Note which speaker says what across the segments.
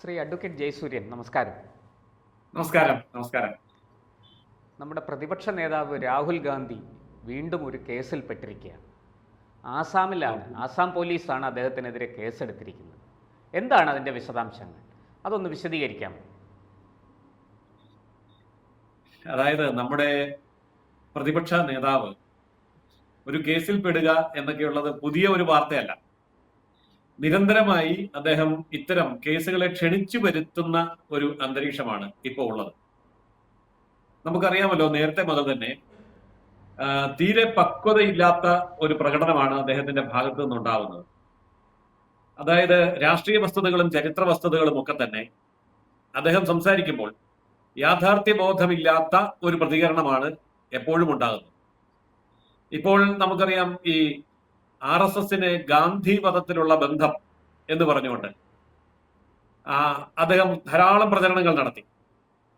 Speaker 1: Shri advocate Jayasuryan നമസ്കാരം.
Speaker 2: നമസ്കാരം നമസ്കാരം.
Speaker 1: നമ്മുടെ പ്രതിപക്ഷ നേതാവ് രാഹുൽ ഗാന്ധി വീണ്ടും ഒരു കേസിൽ പെട്ടിരിക്കുകയാണ്. ആസാമിലാണ് ആസാം പോലീസാണ് അദ്ദേഹത്തിനെതിരെ കേസെടുത്തിരിക്കുന്നത്. എന്താണ് അതിന്റെ വിശദാംശങ്ങൾ? അതൊന്ന് വിശദീകരിക്കാമോ?
Speaker 2: അതായത് നമ്മുടെ പ്രതിപക്ഷ നേതാവ് ഒരു കേസിൽ പെടുക എന്നൊക്കെയുള്ളത് പുതിയ ഒരു വാർത്തയല്ല. നിരന്തരമായി അദ്ദേഹം ഇത്തരം കേസുകളെ ക്ഷണിച്ചു വരുത്തുന്ന ഒരു അന്തരീക്ഷമാണ് ഇപ്പോൾ ഉള്ളത്. നമുക്കറിയാമല്ലോ നേരത്തെ മുതൽ തന്നെ തീരെ പക്വതയില്ലാത്ത ഒരു പ്രകടനമാണ് അദ്ദേഹത്തിന്റെ ഭാഗത്തു നിന്നുണ്ടാവുന്നത്. അതായത് രാഷ്ട്രീയ വസ്തുതകളും ചരിത്ര വസ്തുതകളും ഒക്കെ തന്നെ അദ്ദേഹം സംസാരിക്കുമ്പോൾ യാഥാർത്ഥ്യ ബോധമില്ലാത്ത ഒരു പ്രതികരണമാണ് എപ്പോഴും ഉണ്ടാകുന്നത്. ഇപ്പോൾ നമുക്കറിയാം ഈ ആർ എസ് എസിന് ഗാന്ധി പദത്തിലുള്ള ബന്ധം എന്ന് പറഞ്ഞുകൊണ്ട് അദ്ദേഹം ധാരാളം പ്രചരണങ്ങൾ നടത്തി.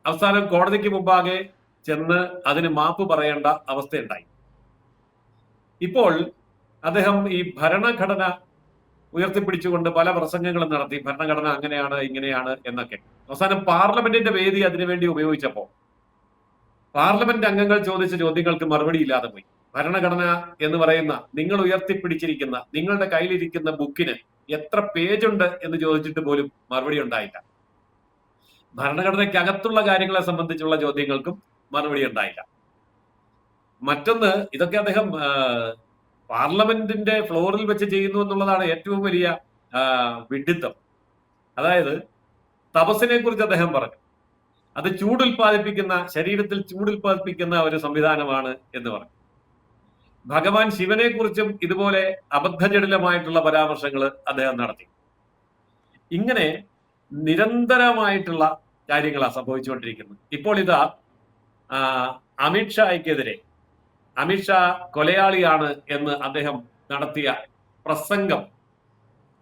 Speaker 2: അവസാനം കോടതിക്ക് മുമ്പാകെ ചെന്ന് അതിന് മാപ്പ് പറയേണ്ട അവസ്ഥയുണ്ടായി. ഇപ്പോൾ അദ്ദേഹം ഈ ഭരണഘടന ഉയർത്തിപ്പിടിച്ചുകൊണ്ട് പല പ്രസംഗങ്ങളും നടത്തി. ഭരണഘടന അങ്ങനെയാണ് ഇങ്ങനെയാണ് എന്നൊക്കെ. അവസാനം പാർലമെന്റിന്റെ വേദി അതിനുവേണ്ടി ഉപയോഗിച്ചപ്പോൾ പാർലമെന്റ് അംഗങ്ങൾ ചോദിച്ച ചോദ്യങ്ങൾക്ക് മറുപടി ഇല്ലാതെ പോയി. ഭരണഘടന എന്ന് പറയുന്ന നിങ്ങൾ ഉയർത്തിപ്പിടിച്ചിരിക്കുന്ന നിങ്ങളുടെ കയ്യിലിരിക്കുന്ന ബുക്കിന് എത്ര പേജുണ്ട് എന്ന് ചോദിച്ചിട്ട് പോലും മറുപടി ഉണ്ടായില്ല. ഭരണഘടനയ്ക്കകത്തുള്ള കാര്യങ്ങളെ സംബന്ധിച്ചുള്ള ചോദ്യങ്ങൾക്കും മറുപടി ഉണ്ടായില്ല. മറ്റൊന്ന് ഇതൊക്കെ അദ്ദേഹം പാർലമെന്റിന്റെ ഫ്ലോറിൽ വെച്ച് ചെയ്യുന്നു എന്നുള്ളതാണ് ഏറ്റവും വലിയ വിഡിത്തം. അതായത് തപസ്സിനെ കുറിച്ച് അദ്ദേഹം പറഞ്ഞു. അത് ചൂടുൽപാദിപ്പിക്കുന്ന ശരീരത്തിൽ ചൂടുൽപാദിപ്പിക്കുന്ന ഒരു സംവിധാനമാണ് എന്ന് പറഞ്ഞു. ഭഗവാൻ ശിവനെ കുറിച്ചും ഇതുപോലെ അബദ്ധജടിലമായിട്ടുള്ള പരാമർശങ്ങൾ അദ്ദേഹം നടത്തി. ഇങ്ങനെ നിരന്തരമായിട്ടുള്ള കാര്യങ്ങളാണ് സംഭവിച്ചുകൊണ്ടിരിക്കുന്നത്. ഇപ്പോൾ ഇതാ അമിത്ഷായ്ക്കെതിരെ അമിത്ഷാ കൊലയാളിയാണ് എന്ന് അദ്ദേഹം നടത്തിയ പ്രസംഗം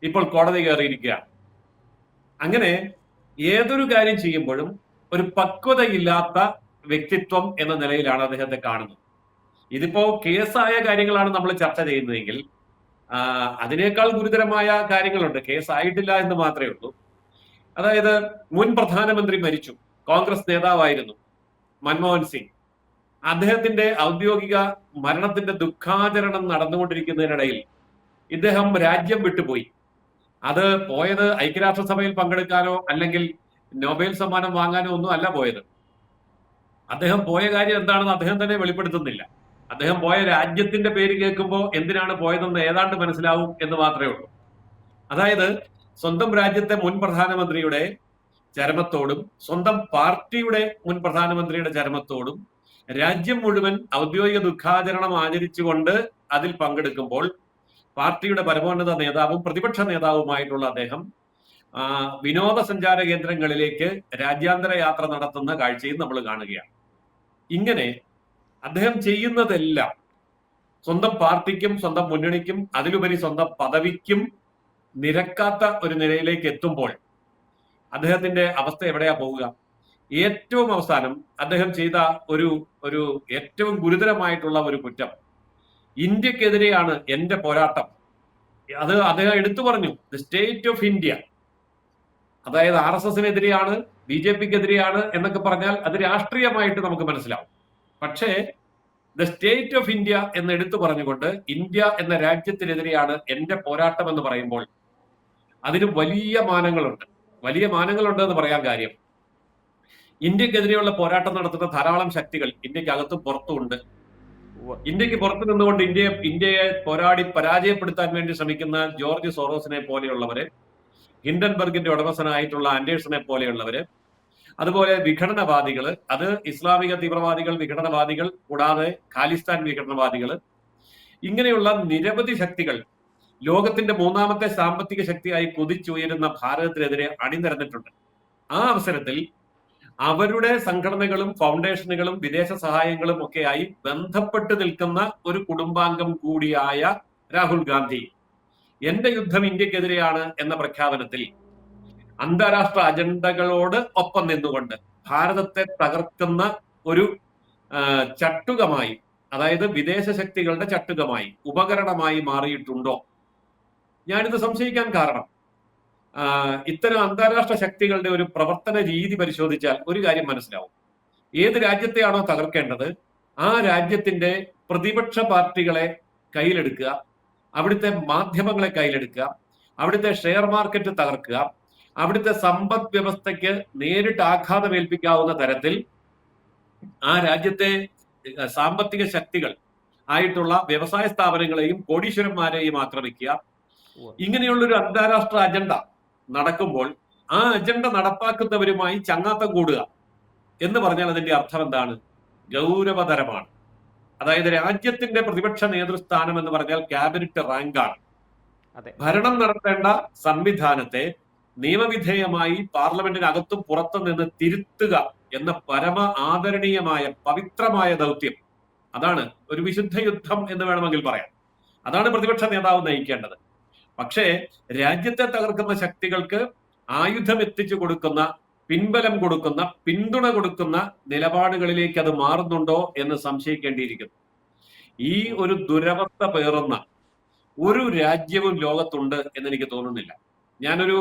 Speaker 2: ഇപ്പോൾ കോടതി കയറിയിരിക്കുകയാണ്. അങ്ങനെ ഏതൊരു കാര്യം ചെയ്യുമ്പോഴും ഒരു പക്വതയില്ലാത്ത വ്യക്തിത്വം എന്ന നിലയിലാണ് അദ്ദേഹത്തെ കാണുന്നത്. ഇതിപ്പോ കേസായ കാര്യങ്ങളാണ് നമ്മൾ ചർച്ച ചെയ്യുന്നതെങ്കിൽ അതിനേക്കാൾ ഗുരുതരമായ കാര്യങ്ങളുണ്ട്. കേസ് ആയിട്ടില്ല എന്ന് മാത്രമേ ഉള്ളൂ. അതായത് മുൻ പ്രധാനമന്ത്രി മരിച്ചു. കോൺഗ്രസ് നേതാവായിരുന്നു മൻമോഹൻ സിംഗ്. അദ്ദേഹത്തിന്റെ ഔദ്യോഗിക മരണത്തിന്റെ ദുഃഖാചരണം നടന്നുകൊണ്ടിരിക്കുന്നതിനിടയിൽ ഇദ്ദേഹം രാജ്യം വിട്ടുപോയി. അത് പോയത് ഐക്യരാഷ്ട്രസഭയിൽ പങ്കെടുക്കാനോ അല്ലെങ്കിൽ നൊബേൽ സമ്മാനം വാങ്ങാനോ ഒന്നും അല്ല പോയത്. അദ്ദേഹം പോയ കാര്യം എന്താണെന്ന് അദ്ദേഹം തന്നെ വെളിപ്പെടുത്തുന്നില്ല. അദ്ദേഹം പോയ രാജ്യത്തിന്റെ പേര് കേൾക്കുമ്പോൾ എന്തിനാണ് പോയതെന്ന് ഏതാണ്ട് മനസ്സിലാവും എന്ന് മാത്രമേ ഉള്ളൂ. അതായത് സ്വന്തം രാജ്യത്തെ മുൻ പ്രധാനമന്ത്രിയുടെ ചരമത്തോടും സ്വന്തം പാർട്ടിയുടെ മുൻ പ്രധാനമന്ത്രിയുടെ ചരമത്തോടും രാജ്യം മുഴുവൻ ഔദ്യോഗിക ദുഃഖാചരണം ആചരിച്ചുകൊണ്ട് അതിൽ പങ്കെടുക്കുമ്പോൾ പാർട്ടിയുടെ പരമോന്നത നേതാവും പ്രതിപക്ഷ നേതാവുമായിട്ടുള്ള അദ്ദേഹം വിനോദസഞ്ചാര കേന്ദ്രങ്ങളിലേക്ക് രാജ്യാന്തര യാത്ര നടത്തുന്ന കാഴ്ചയും നമ്മൾ കാണുകയാണ്. ഇങ്ങനെ അദ്ദേഹം ചെയ്യുന്നതെല്ലാം സ്വന്തം പാർട്ടിക്കും സ്വന്തം മുന്നണിക്കും അതിലുപരി സ്വന്തം പദവിക്കും നിരക്കാത്ത ഒരു നിലയിലേക്ക് എത്തുമ്പോൾ അദ്ദേഹത്തിന്റെ അവസ്ഥ എവിടെയാ പോവുക? ഏറ്റവും അവസാനം അദ്ദേഹം ചെയ്ത ഒരു ഒരു ഏറ്റവും ഗുരുതരമായിട്ടുള്ള ഒരു കുറ്റം. ഇന്ത്യക്കെതിരെയാണ് എന്റെ പോരാട്ടം. അത് അദ്ദേഹം എടുത്തു പറഞ്ഞു ദ സ്റ്റേറ്റ് ഓഫ് ഇന്ത്യ. അതായത് ആർ എസ് എസിനെതിരെയാണ് ബി ജെ പിക്കെതിരെയാണ് എന്നൊക്കെ പറഞ്ഞാൽ അത് രാഷ്ട്രീയമായിട്ട് നമുക്ക് മനസ്സിലാവും. പക്ഷേ ദ സ്റ്റേറ്റ് ഓഫ് ഇന്ത്യ എന്ന് എടുത്തു പറഞ്ഞുകൊണ്ട് ഇന്ത്യ എന്ന രാജ്യത്തിനെതിരെയാണ് എന്റെ പോരാട്ടം എന്ന് പറയുമ്പോൾ അതിന് വലിയ മാനങ്ങളുണ്ട്. വലിയ മാനങ്ങളുണ്ട് എന്ന് പറയാൻ കാര്യം. ഇന്ത്യക്കെതിരെയുള്ള പോരാട്ടം നടത്തുന്ന ധാരാളം ശക്തികൾ ഇന്ത്യയ്ക്ക് അകത്തും പുറത്തും ഉണ്ട് ഇന്ത്യയ്ക്ക് പുറത്തു നിന്നുകൊണ്ട് ഇന്ത്യയെ ഇന്ത്യയെ പോരാടി പരാജയപ്പെടുത്താൻ വേണ്ടി ശ്രമിക്കുന്ന ജോർജ് സോറോസിനെ പോലെയുള്ളവര് ഹിൻഡൻബർഗിന്റെ ഉടമസ്ഥനായിട്ടുള്ള ആൻഡേഴ്സനെ പോലെയുള്ളവര് അതുപോലെ വിഘടനവാദികൾ അത് ഇസ്ലാമിക തീവ്രവാദികൾ വിഘടനവാദികൾ കൂടാതെ ഖാലിസ്ഥാൻ വിഘടനവാദികൾ ഇങ്ങനെയുള്ള നിരവധി ശക്തികൾ ലോകത്തിന്റെ മൂന്നാമത്തെ സാമ്പത്തിക ശക്തിയായി കൊതിച്ചുയരുന്ന ഭാരതത്തിനെതിരെ അണിനിരന്നിട്ടുണ്ട്. ആ അവസരത്തിൽ അവരുടെ സംഘടനകളും ഫൗണ്ടേഷനുകളും വിദേശ സഹായങ്ങളും ഒക്കെയായി ബന്ധപ്പെട്ട് നിൽക്കുന്ന ഒരു കുടുംബാംഗം കൂടിയായ രാഹുൽ ഗാന്ധി. എന്റെ യുദ്ധം ഇന്ത്യക്കെതിരെയാണ് എന്ന പ്രഖ്യാപനത്തിൽ അന്താരാഷ്ട്ര അജണ്ടകളോട് ഒപ്പം നിന്നുകൊണ്ട് ഭാരതത്തെ തകർക്കുന്ന ഒരു ചട്ടുകമായി അതായത് വിദേശ ശക്തികളുടെ ചട്ടുകമായി ഉപകരണമായി മാറിയിട്ടുണ്ടോ? ഞാനിത് സംശയിക്കാൻ കാരണം ഇത്തരം അന്താരാഷ്ട്ര ശക്തികളുടെ ഒരു പ്രവർത്തന രീതി പരിശോധിച്ചാൽ ഒരു കാര്യം മനസ്സിലാവും. ഏത് രാജ്യത്തെയാണോ തകർക്കേണ്ടത് ആ രാജ്യത്തിന്റെ പ്രതിപക്ഷ പാർട്ടികളെ കയ്യിലെടുക്കുക അവിടുത്തെ മാധ്യമങ്ങളെ കയ്യിലെടുക്കുക അവിടുത്തെ ഷെയർ മാർക്കറ്റ് തകർക്കുക അവിടുത്തെ സമ്പദ് വ്യവസ്ഥയ്ക്ക് നേരിട്ട് ആഘാതമേൽപ്പിക്കാവുന്ന തരത്തിൽ ആ രാജ്യത്തെ സാമ്പത്തിക ശക്തികൾ ആയിട്ടുള്ള വ്യവസായ സ്ഥാപനങ്ങളെയും കോടീശ്വരന്മാരെയും ആക്രമിക്കുക. ഇങ്ങനെയുള്ളൊരു അന്താരാഷ്ട്ര അജണ്ട നടക്കുമ്പോൾ ആ അജണ്ട നടപ്പാക്കുന്നവരുമായി ചങ്ങാത്തം കൂടുക എന്ന് പറഞ്ഞാൽ അതിന്റെ അർത്ഥം എന്താണ്? ഗൗരവതരമാണ്. അതായത് രാജ്യത്തിന്റെ പ്രതിപക്ഷ നേതൃസ്ഥാനം എന്ന് പറഞ്ഞാൽ ക്യാബിനറ്റ് റാങ്കാണ്.
Speaker 1: അതെ.
Speaker 2: ഭരണം നടത്തേണ്ട സംവിധാനത്തെ നിയമവിധേയമായി പാർലമെന്റിനകത്തും പുറത്തും നിന്ന് തിരുത്തുക എന്ന പരമ ആദരണീയമായ പവിത്രമായ ദൗത്യം. അതാണ് ഒരു വിശുദ്ധ യുദ്ധം എന്ന് വേണമെങ്കിൽ പറയാം. അതാണ് പ്രതിപക്ഷ നേതാവ് നയിക്കേണ്ടത്. പക്ഷേ രാജ്യത്തെ തകർക്കുന്ന ശക്തികൾക്ക് ആയുധം എത്തിച്ചു കൊടുക്കുന്ന പിൻബലം കൊടുക്കുന്ന പിന്തുണ കൊടുക്കുന്ന നിലപാടുകളിലേക്ക് അത് മാറുന്നുണ്ടോ എന്ന് സംശയിക്കേണ്ടിയിരിക്കുന്നു. ഈ ഒരു ദുരവസ്ഥ പേറുന്ന ഒരു രാജ്യവും ലോകത്തുണ്ട് എന്ന് എനിക്ക് തോന്നുന്നില്ല. ഞാനൊരു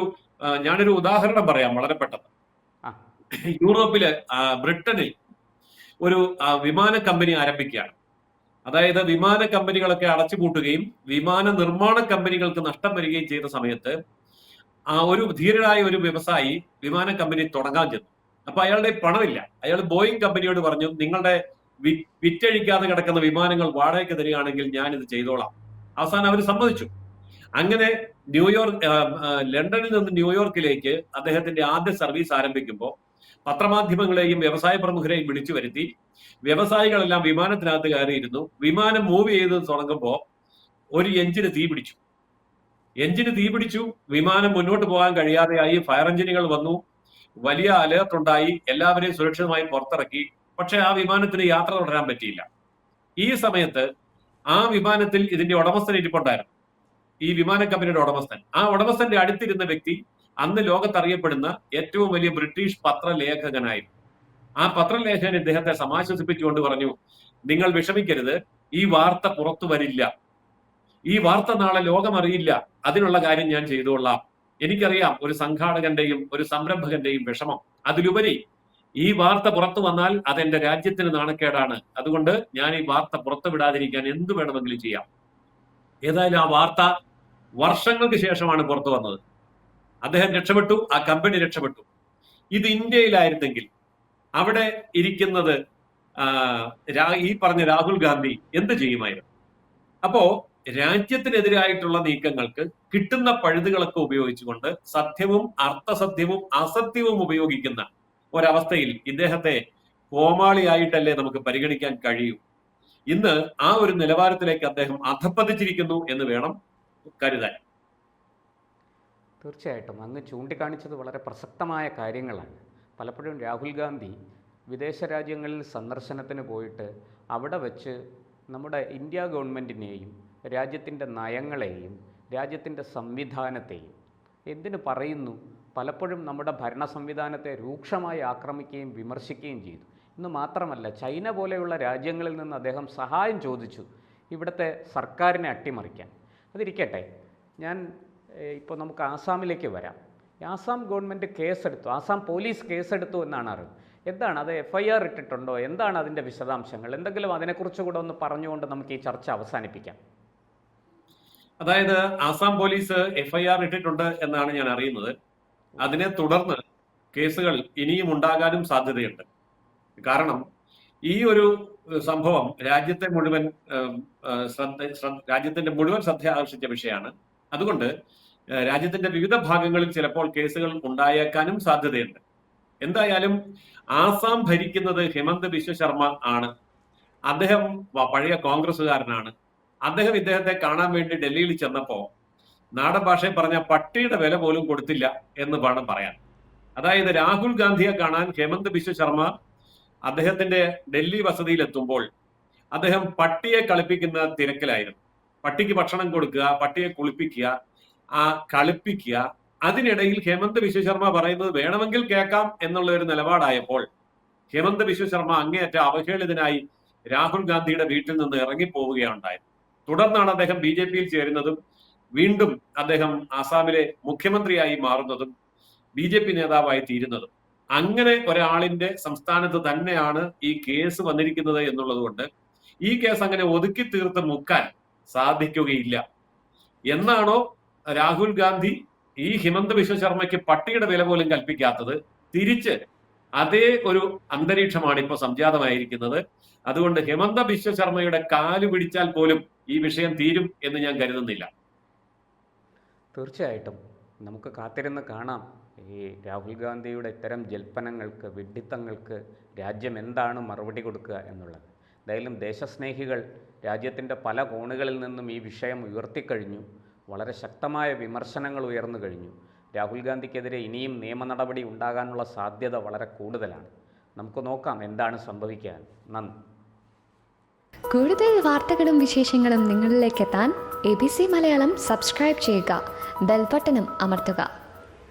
Speaker 2: ഞാനൊരു ഉദാഹരണം പറയാം വളരെ പെട്ടെന്ന്. യൂറോപ്പിൽ ബ്രിട്ടനിൽ ഒരു വിമാന കമ്പനി ആരംഭിക്കുകയാണ്. അതായത് വിമാന കമ്പനികളൊക്കെ അടച്ചുപൂട്ടുകയും വിമാന നിർമ്മാണ കമ്പനികൾക്ക് നഷ്ടം വരികയും ചെയ്ത സമയത്ത് ആ ഒരു ധീരനായ ഒരു വ്യവസായി വിമാന കമ്പനി തുടങ്ങാൻ ചെന്നു. അപ്പൊ അയാളുടെ പണമില്ല. അയാൾ ബോയിങ് കമ്പനിയോട് പറഞ്ഞു നിങ്ങളുടെ വി- വിറ്റഴിക്കാതെ കിടക്കുന്ന വിമാനങ്ങൾ വാടകയ്ക്ക് തരികയാണെങ്കിൽ ഞാൻ ഇത് ചെയ്തോളാം. അവസാനം അവർ സമ്മതിച്ചു. അങ്ങനെ ന്യൂയോർക്ക് ലണ്ടനിൽ നിന്ന് ന്യൂയോർക്കിലേക്ക് അദ്ദേഹത്തിന്റെ ആദ്യ സർവീസ് ആരംഭിക്കുമ്പോൾ പത്രമാധ്യമങ്ങളെയും വ്യവസായ പ്രമുഖരെയും വിളിച്ചു വരുത്തി. വ്യവസായികളെല്ലാം വിമാനത്തിനകത്ത് കയറിയിരുന്നു. വിമാനം മൂവ് ചെയ്ത് തുടങ്ങുമ്പോൾ ഒരു എഞ്ചിന് തീ പിടിച്ചു. എഞ്ചിന് തീ പിടിച്ചു. വിമാനം മുന്നോട്ട് പോകാൻ കഴിയാതെയായി. ഫയർ എഞ്ചിനുകൾ വന്നു. വലിയ അലേർട്ട് ഉണ്ടായി. എല്ലാവരെയും സുരക്ഷിതമായി പുറത്തിറക്കി. പക്ഷേ ആ വിമാനത്തിന് യാത്ര തുടരാൻ പറ്റിയില്ല. ഈ സമയത്ത് ആ വിമാനത്തിൽ ഇതിന്റെ ഉടമസ്ഥൻ ഇരിപ്പുണ്ടായിരുന്നു. ഈ വിമാന കമ്പനിയുടെ ഉടമസ്ഥൻ. ആ ഉടമസ്ഥന്റെ അടുത്തിരുന്ന വ്യക്തി അന്ന് ലോകത്തറിയപ്പെടുന്ന ഏറ്റവും വലിയ ബ്രിട്ടീഷ് പത്രലേഖകനായിരുന്നു ആ പത്രലേഖകൻ ഇദ്ദേഹത്തെ സമാശ്വസിപ്പിച്ചുകൊണ്ട് പറഞ്ഞു നിങ്ങൾ വിഷമിക്കരുത് ഈ വാർത്ത പുറത്തു വരില്ല. ഈ വാർത്ത നാളെ ലോകമറിയില്ല. അതിനുള്ള കാര്യം ഞാൻ ചെയ്തുകൊള്ളാം. എനിക്കറിയാം ഒരു സംഘാടകന്റെയും ഒരു സംരംഭകന്റെയും വിഷമം. അതിലുപരി ഈ വാർത്ത പുറത്തു വന്നാൽ അതെന്റെ രാജ്യത്തിന് നാണക്കേടാണ്. അതുകൊണ്ട് ഞാൻ ഈ വാർത്ത പുറത്തു വിടാതിരിക്കാൻ എന്ത് വേണമെങ്കിലും ചെയ്യാം. ഏതായാലും ആ വാർത്ത വർഷങ്ങൾക്ക് ശേഷമാണ് പുറത്തു വന്നത്. അദ്ദേഹം രക്ഷപ്പെട്ടു ആ കമ്പനി രക്ഷപ്പെട്ടു. ഇത് ഇന്ത്യയിലായിരുന്നെങ്കിൽ അവിടെ ഇരിക്കുന്നത് ഈ പറഞ്ഞ രാഹുൽ ഗാന്ധി എന്ത് ചെയ്യുമായിരുന്നു? അപ്പോ രാജ്യത്തിനെതിരായിട്ടുള്ള നീക്കങ്ങൾക്ക് കിട്ടുന്ന പഴുതുകളൊക്കെ ഉപയോഗിച്ചുകൊണ്ട് സത്യവും അർത്ഥസത്യവും അസത്യവും ഉപയോഗിക്കുന്ന ഒരവസ്ഥയിൽ ഇദ്ദേഹത്തെ കോമാളിയായിട്ടല്ലേ നമുക്ക് പരിഗണിക്കാൻ കഴിയൂ? ഇന്ന് ആ ഒരു നിലവാരത്തിലേക്ക് അദ്ദേഹം അധപ്പതിച്ചിരിക്കുന്നു എന്ന് വേണം കരുതാൻ.
Speaker 1: തീർച്ചയായിട്ടും. അങ്ങ് ചൂണ്ടിക്കാണിച്ചത് വളരെ പ്രസക്തമായ കാര്യങ്ങളാണ്. പലപ്പോഴും രാഹുൽ ഗാന്ധി വിദേശ രാജ്യങ്ങളിൽ സന്ദർശനത്തിന് പോയിട്ട് അവിടെ വെച്ച് നമ്മുടെ ഇന്ത്യ ഗവൺമെന്റിനെയും രാജ്യത്തിന്റെ നയങ്ങളെയും രാജ്യത്തിന്റെ സംവിധാനത്തെയും എന്തിനു പറയുന്നു? പലപ്പോഴും നമ്മുടെ ഭരണ സംവിധാനത്തെ രൂക്ഷമായി ആക്രമിക്കുകയും വിമർശിക്കുകയും ചെയ്തു. ഇന്ന് മാത്രമല്ല ചൈന പോലെയുള്ള രാജ്യങ്ങളിൽ നിന്ന് അദ്ദേഹം സഹായം ചോദിച്ചു. ഇവിടുത്തെ സർക്കാരിനെ അട്ടിമറിക്കാൻ. അതിരിക്കട്ടെ. ഞാൻ ഇപ്പോൾ നമുക്ക് ആസാമിലേക്ക് വരാം. ആസാം ഗവൺമെന്റ് കേസെടുത്തു. ആസാം പോലീസ് കേസെടുത്തു എന്നാണ് അറിവ്. എന്താണ് അത് എഫ് ഐ ആർ ഇട്ടിട്ടുണ്ടോ? എന്താണ് അതിന്റെ വിശദാംശങ്ങൾ? എന്തെങ്കിലും അതിനെക്കുറിച്ച് കൂടെ ഒന്ന് പറഞ്ഞുകൊണ്ട് നമുക്ക് ഈ ചർച്ച അവസാനിപ്പിക്കാം.
Speaker 2: അതായത് Assam police F I R ഇട്ടിട്ടുണ്ട് എന്നാണ് ഞാൻ അറിയുന്നത്. അതിനെ തുടർന്ന് കേസുകൾ ഇനിയും ഉണ്ടാകാനും സാധ്യതയുണ്ട്. കാരണം ഈ ഒരു സംഭവം രാജ്യത്തെ മുഴുവൻ രാജ്യത്തിന്റെ മുഴുവൻ ശ്രദ്ധ ആകർഷിച്ച വിഷയമാണ്. അതുകൊണ്ട് രാജ്യത്തിന്റെ വിവിധ ഭാഗങ്ങളിൽ ചിലപ്പോൾ കേസുകൾ ഉണ്ടായേക്കാനും സാധ്യതയുണ്ട്. എന്തായാലും ആസാം ഭരിക്കുന്നത് ഹിമന്ത് ബിശ്വ ശർമ്മ ആണ്. അദ്ദേഹം പഴയ കോൺഗ്രസ്സുകാരനാണ്. അദ്ദേഹം ഇദ്ദേഹത്തെ കാണാൻ വേണ്ടി ഡൽഹിയിൽ ചെന്നപ്പോ നാടൻ ഭാഷയിൽ പറഞ്ഞ പട്ടിയുടെ വില പോലും കൊടുത്തില്ല എന്ന് വേണം പറയാൻ. അതായത് രാഹുൽ ഗാന്ധിയെ കാണാൻ ഹേമന്ത് ബിശ്വ ശർമ്മ അദ്ദേഹത്തിന്റെ ഡൽഹി വസതിയിൽ എത്തുമ്പോൾ അദ്ദേഹം പട്ടിയെ കളിപ്പിക്കുന്ന തിരക്കിലായിരുന്നു. പട്ടിക്ക് ഭക്ഷണം കൊടുക്കുക പട്ടിയെ കുളിപ്പിക്കുക ആ കളിപ്പിക്കുക. അതിനിടയിൽ ഹേമന്ത് വിശ്വശർമ്മ പറയുന്നത് വേണമെങ്കിൽ കേൾക്കാം എന്നുള്ള ഒരു നിലപാടായപ്പോൾ ഹേമന്ത് വിശ്വശർമ്മ അങ്ങേയറ്റ അവഹേളിതനായി രാഹുൽ ഗാന്ധിയുടെ വീട്ടിൽ നിന്ന് ഇറങ്ങിപ്പോവുകയുണ്ടായത് തുടർന്നാണ് അദ്ദേഹം ബി ജെ പിയിൽ ചേരുന്നതും വീണ്ടും അദ്ദേഹം ആസാമിലെ മുഖ്യമന്ത്രിയായി മാറുന്നതും ബി ജെ പി നേതാവായി തീരുന്നതും. അങ്ങനെ ഒരാളിന്റെ സംസ്ഥാനത്ത് തന്നെയാണ് ഈ കേസ് വന്നിരിക്കുന്നത് എന്നുള്ളത് കൊണ്ട് ഈ കേസ് അങ്ങനെ ഒതുക്കി തീർത്ത് മുക്കാൻ സാധിക്കുകയില്ല. എന്നാണോ രാഹുൽ ഗാന്ധി ഈ ഹിമന്ത ബിശ്വ ശർമ്മയ്ക്ക് പട്ടിയുടെ വില പോലും കൽപ്പിക്കാത്തത്? തിരിച്ച് അതേ ഒരു അന്തരീക്ഷമാണ് ഇപ്പോൾ സംജാതമായിരിക്കുന്നത്. അതുകൊണ്ട് ഹിമന്ത കാലു കാൽ പിടിച്ചാൽ പോലും ഈ വിഷയം തീരും എന്ന് ഞാൻ കരുതുന്നില്ല.
Speaker 1: തീർച്ചയായിട്ടും. നമുക്ക് കാത്തിരുന്ന് കാണാം. ഈ രാഹുൽ ഗാന്ധിയുടെ ഇത്തരം ജൽപ്പനങ്ങൾക്ക് വിഡ്ഢിത്തങ്ങൾക്ക് രാജ്യം എന്താണ് മറുപടി കൊടുക്കുക എന്നുള്ളത്. എന്തായാലും ദേശസ്നേഹികൾ രാജ്യത്തിന്റെ പല കോണുകളിൽ നിന്നും ഈ വിഷയം ഉയർത്തിക്കഴിഞ്ഞു. വളരെ ശക്തമായ വിമർശനങ്ങൾ ഉയർന്നു കഴിഞ്ഞു. രാഹുൽ ഗാന്ധിക്കെതിരെ ഇനിയും നിയമ നടപടി ഉണ്ടാകാനുള്ള സാധ്യത വളരെ കൂടുതലാണ്. നമുക്ക് നോക്കാം എന്താണ് സംഭവിക്കാൻ. നന്ദി.
Speaker 3: കൂടുതൽ വാർത്തകളും വിശേഷങ്ങളും നിങ്ങളിലേക്ക് എത്താൻ A B C Malayalam subscribe ചെയ്യുക. ബെൽബട്ടനും അമർത്തുക.